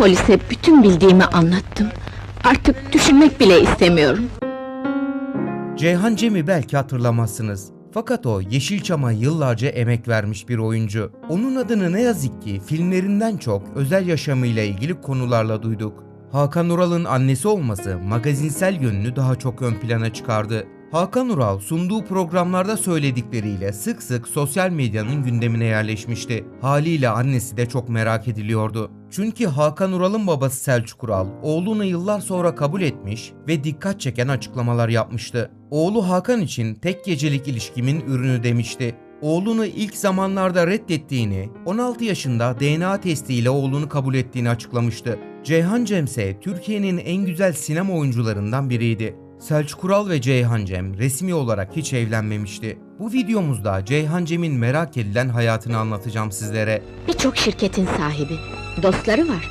Polise bütün bildiğimi anlattım. Artık düşünmek bile istemiyorum. Ceyhan Cem'i belki hatırlamazsınız. Fakat o Yeşilçam'a yıllarca emek vermiş bir oyuncu. Onun adını ne yazık ki filmlerinden çok özel yaşamıyla ilgili konularla duyduk. Hakan Ural'ın annesi olması magazinsel yönünü daha çok ön plana çıkardı. Hakan Ural sunduğu programlarda söyledikleriyle sık sık sosyal medyanın gündemine yerleşmişti. Haliyle annesi de çok merak ediliyordu. Çünkü Hakan Ural'ın babası Selçuk Ural, oğlunu yıllar sonra kabul etmiş ve dikkat çeken açıklamalar yapmıştı. Oğlu Hakan için tek gecelik ilişkimin ürünü demişti. Oğlunu ilk zamanlarda reddettiğini, 16 yaşında DNA testiyle oğlunu kabul ettiğini açıklamıştı. Ceyhan Cem ise Türkiye'nin en güzel sinema oyuncularından biriydi. Selçuk Ural ve Ceyhan Cem resmi olarak hiç evlenmemişti. Bu videomuzda Ceyhan Cem'in merak edilen hayatını anlatacağım sizlere. Birçok şirketin sahibi. Dostları var.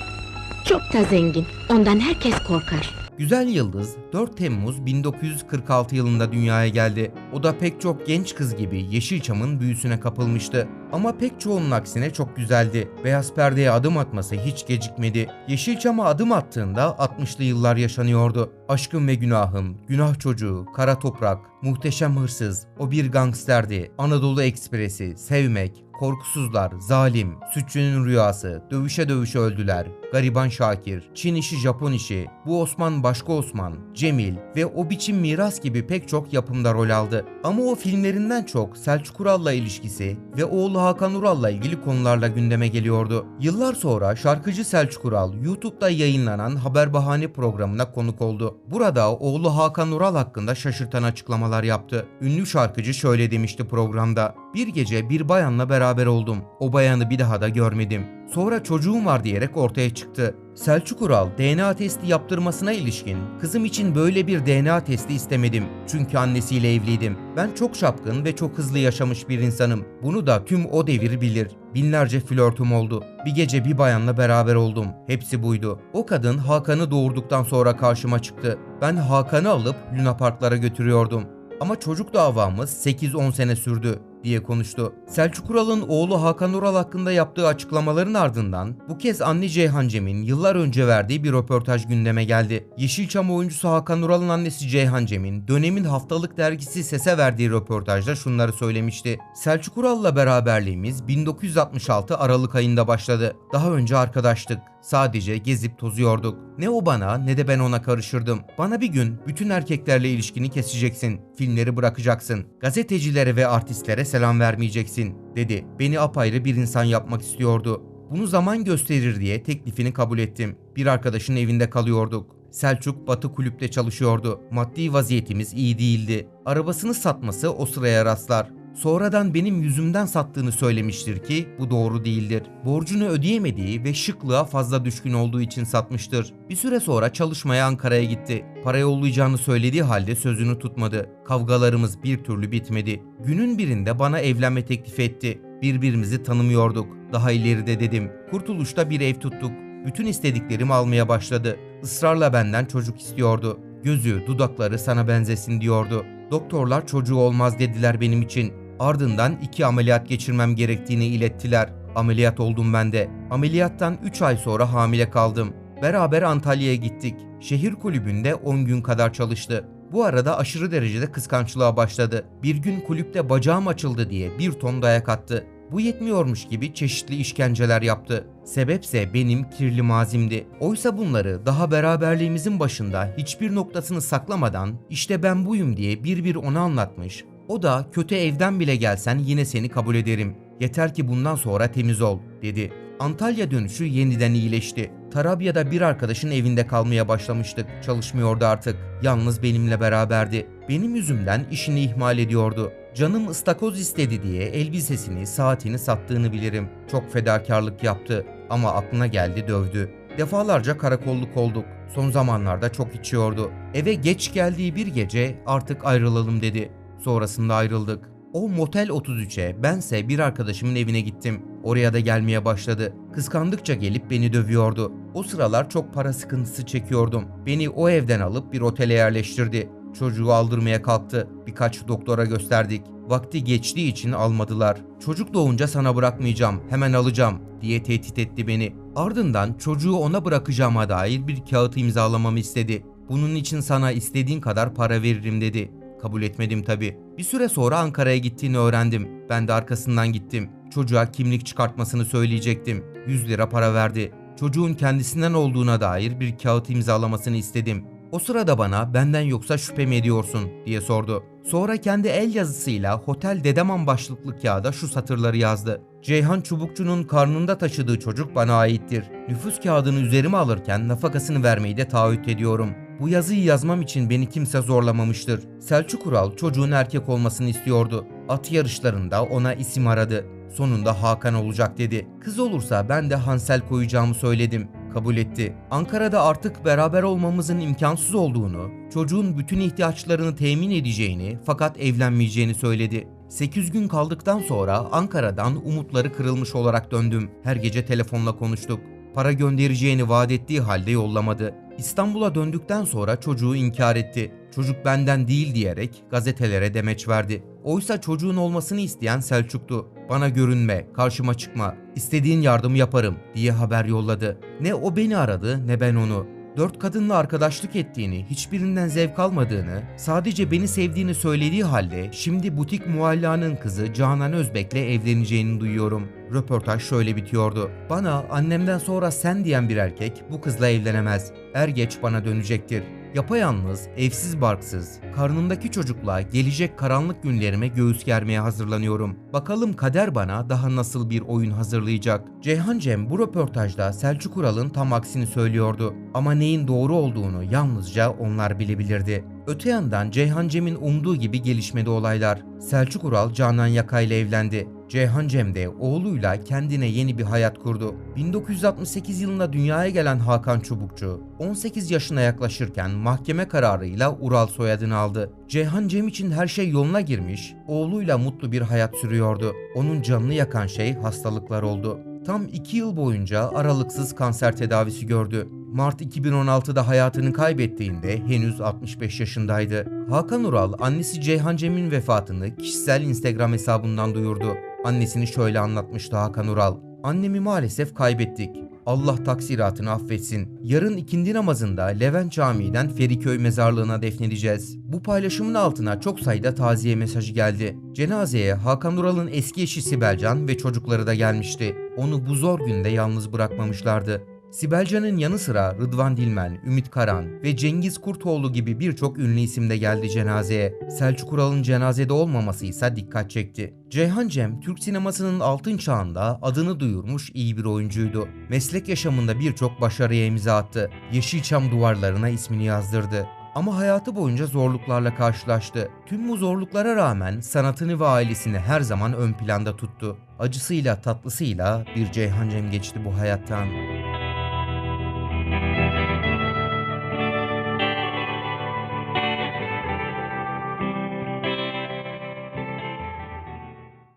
Çok da zengin. Ondan herkes korkar. Güzel Yıldız 4 Temmuz 1946 yılında dünyaya geldi. O da pek çok genç kız gibi Yeşilçam'ın büyüsüne kapılmıştı. Ama pek çoğunun aksine çok güzeldi. Beyaz perdeye adım atması hiç gecikmedi. Yeşilçam'a adım attığında 60'lı yıllar yaşanıyordu. Aşkım ve Günahım, Günah Çocuğu, Kara Toprak, Muhteşem Hırsız, O Bir Gangsterdi, Anadolu Ekspresi, Sevmek, Korkusuzlar, Zalim, Sütçünün Rüyası, Dövüşe Dövüşe Öldüler, Gariban Şakir, Çin işi Japon işi, Bu Osman Başka Osman, Cemil ve O Biçim Miras gibi pek çok yapımda rol aldı. Ama o filmlerinden çok Selçuk Ural'la ilişkisi ve oğlu Hakan Ural'la ilgili konularla gündeme geliyordu. Yıllar sonra şarkıcı Selçuk Ural YouTube'da yayınlanan Haber Bahane programına konuk oldu. Burada oğlu Hakan Ural hakkında şaşırtan açıklamalar yaptı. Ünlü şarkıcı şöyle demişti programda. Bir gece bir bayanla beraber oldum. O bayanı bir daha da görmedim. Sonra çocuğum var diyerek ortaya çıktı. Selçuk Ural DNA testi yaptırmasına ilişkin kızım için böyle bir DNA testi istemedim. Çünkü annesiyle evliydim. Ben çok şapkın ve çok hızlı yaşamış bir insanım. Bunu da tüm o devir bilir. Binlerce flörtüm oldu. Bir gece bir bayanla beraber oldum. Hepsi buydu. O kadın Hakan'ı doğurduktan sonra karşıma çıktı. Ben Hakan'ı alıp Luna Parklara götürüyordum. Ama çocuk davamız 8-10 sene sürdü diye konuştu. Selçuk Ural'ın oğlu Hakan Ural hakkında yaptığı açıklamaların ardından bu kez anne Ceyhan Cem'in yıllar önce verdiği bir röportaj gündeme geldi. Yeşilçam oyuncusu Hakan Ural'ın annesi Ceyhan Cem'in dönemin haftalık dergisi Ses'e verdiği röportajda şunları söylemişti. Selçuk Ural'la beraberliğimiz 1966 Aralık ayında başladı. Daha önce arkadaştık. Sadece gezip tozuyorduk. Ne o bana ne de ben ona karışırdım. Bana bir gün bütün erkeklerle ilişkini keseceksin. Filmleri bırakacaksın. Gazetecilere ve artistlere selam vermeyeceksin dedi. Beni apayrı bir insan yapmak istiyordu. Bunu zaman gösterir diye teklifini kabul ettim. Bir arkadaşın evinde kalıyorduk. Selçuk Batı kulüpte çalışıyordu. Maddi vaziyetimiz iyi değildi. Arabasını satması o sıraya rastlar. Sonradan benim yüzümden sattığını söylemiştir ki bu doğru değildir. Borcunu ödeyemediği ve şıklığa fazla düşkün olduğu için satmıştır. Bir süre sonra çalışmaya Ankara'ya gitti. Para yollayacağını söylediği halde sözünü tutmadı. Kavgalarımız bir türlü bitmedi. Günün birinde bana evlenme teklifi etti. Birbirimizi tanımıyorduk. Daha ileride dedim. Kurtuluşta bir ev tuttuk. Bütün istediklerimi almaya başladı. Israrla benden çocuk istiyordu. Gözü, dudakları sana benzesin diyordu. Doktorlar çocuğu olmaz dediler benim için. Ardından iki ameliyat geçirmem gerektiğini ilettiler. Ameliyat oldum ben de. Ameliyattan 3 ay sonra hamile kaldım. Beraber Antalya'ya gittik. Şehir kulübünde 10 gün kadar çalıştı. Bu arada aşırı derecede kıskançlığa başladı. Bir gün kulüpte bacağım açıldı diye bir ton dayak attı. Bu yetmiyormuş gibi çeşitli işkenceler yaptı. Sebepse benim kirli mazimdi. Oysa bunları daha beraberliğimizin başında hiçbir noktasını saklamadan işte ben buyum diye bir bir ona anlatmış. O da kötü evden bile gelsen yine seni kabul ederim. Yeter ki bundan sonra temiz ol dedi. Antalya dönüşü yeniden iyileşti. Tarabya'da bir arkadaşın evinde kalmaya başlamıştık. Çalışmıyordu artık. Yalnız benimle beraberdi. Benim yüzümden işini ihmal ediyordu. Canım ıstakoz istedi diye elbisesini, saatini sattığını bilirim. Çok fedakarlık yaptı ama aklına geldi dövdü. Defalarca karakolluk olduk. Son zamanlarda çok içiyordu. Eve geç geldiği bir gece artık ayrılalım dedi. Sonrasında ayrıldık. O Motel 33'e bense bir arkadaşımın evine gittim. Oraya da gelmeye başladı. Kıskandıkça gelip beni dövüyordu. O sıralar çok para sıkıntısı çekiyordum. Beni o evden alıp bir otele yerleştirdi. Çocuğu aldırmaya kalktı. Birkaç doktora gösterdik. Vakti geçtiği için almadılar. Çocuk doğunca sana bırakmayacağım, hemen alacağım diye tehdit etti beni. Ardından çocuğu ona bırakacağıma dair bir kağıt imzalamamı istedi. Bunun için sana istediğin kadar para veririm dedi. Kabul etmedim tabi. Bir süre sonra Ankara'ya gittiğini öğrendim. Ben de arkasından gittim. Çocuğa kimlik çıkartmasını söyleyecektim. 100 lira para verdi. Çocuğun kendisinden olduğuna dair bir kağıt imzalamasını istedim. O sırada bana benden yoksa şüphe mi ediyorsun diye sordu. Sonra kendi el yazısıyla Hotel Dedeman başlıklı kağıda şu satırları yazdı. Ceyhan Çubukçu'nun karnında taşıdığı çocuk bana aittir. Nüfus kağıdını üzerime alırken nafakasını vermeyi de taahhüt ediyorum. Bu yazıyı yazmam için beni kimse zorlamamıştır. Selçuk Ural çocuğun erkek olmasını istiyordu. At yarışlarında ona isim aradı. Sonunda Hakan olacak dedi. Kız olursa ben de Hansel koyacağımı söyledim. Kabul etti. Ankara'da artık beraber olmamızın imkansız olduğunu, çocuğun bütün ihtiyaçlarını temin edeceğini fakat evlenmeyeceğini söyledi. 8 gün kaldıktan sonra Ankara'dan umutları kırılmış olarak döndüm. Her gece telefonla konuştuk. Para göndereceğini vaat ettiği halde yollamadı. İstanbul'a döndükten sonra çocuğu inkar etti. Çocuk benden değil diyerek gazetelere demeç verdi. Oysa çocuğun olmasını isteyen Selçuk'tu. Bana görünme, karşıma çıkma, istediğin yardımı yaparım diye haber yolladı. Ne o beni aradı ne ben onu. Dört kadınla arkadaşlık ettiğini, hiçbirinden zevk almadığını, sadece beni sevdiğini söylediği halde şimdi butik muallanın kızı Canan Özbek'le evleneceğini duyuyorum. Röportaj şöyle bitiyordu. Bana annemden sonra sen diyen bir erkek bu kızla evlenemez. Er geç bana dönecektir. Yapayalnız, evsiz barksız, karnımdaki çocukla gelecek karanlık günlerime göğüs germeye hazırlanıyorum. Bakalım kader bana daha nasıl bir oyun hazırlayacak. Ceyhan Cem bu röportajda Selçuk Ural'ın tam aksini söylüyordu. Ama neyin doğru olduğunu yalnızca onlar bilebilirdi. Öte yandan Ceyhan Cem'in umduğu gibi gelişmedi olaylar. Selçuk Ural Canan Yaka ile evlendi. Ceyhan Cem de oğluyla kendine yeni bir hayat kurdu. 1968 yılında dünyaya gelen Hakan Çubukçu, 18 yaşına yaklaşırken mahkeme kararıyla Ural soyadını aldı. Ceyhan Cem için her şey yoluna girmiş, oğluyla mutlu bir hayat sürüyordu. Onun canını yakan şey hastalıklar oldu. Tam 2 yıl boyunca aralıksız kanser tedavisi gördü. Mart 2016'da hayatını kaybettiğinde henüz 65 yaşındaydı. Hakan Ural annesi Ceyhan Cem'in vefatını kişisel Instagram hesabından duyurdu. Annesini şöyle anlatmıştı Hakan Ural. Annemi maalesef kaybettik. Allah taksiratını affetsin. Yarın ikindi namazında Levent Camii'den Feriköy mezarlığına defnedeceğiz. Bu paylaşımın altına çok sayıda taziye mesajı geldi. Cenazeye Hakan Ural'ın eski eşi Sibelcan ve çocukları da gelmişti. Onu bu zor günde yalnız bırakmamışlardı. Sibelcan'ın yanı sıra Rıdvan Dilmen, Ümit Karan ve Cengiz Kurtoğlu gibi birçok ünlü isim de geldi cenazeye. Selçuk Ural'ın cenazede olmaması ise dikkat çekti. Ceyhan Cem, Türk sinemasının altın çağında adını duyurmuş iyi bir oyuncuydu. Meslek yaşamında birçok başarıya imza attı. Yeşilçam duvarlarına ismini yazdırdı. Ama hayatı boyunca zorluklarla karşılaştı. Tüm bu zorluklara rağmen sanatını ve ailesini her zaman ön planda tuttu. Acısıyla tatlısıyla bir Ceyhan Cem geçti bu hayattan.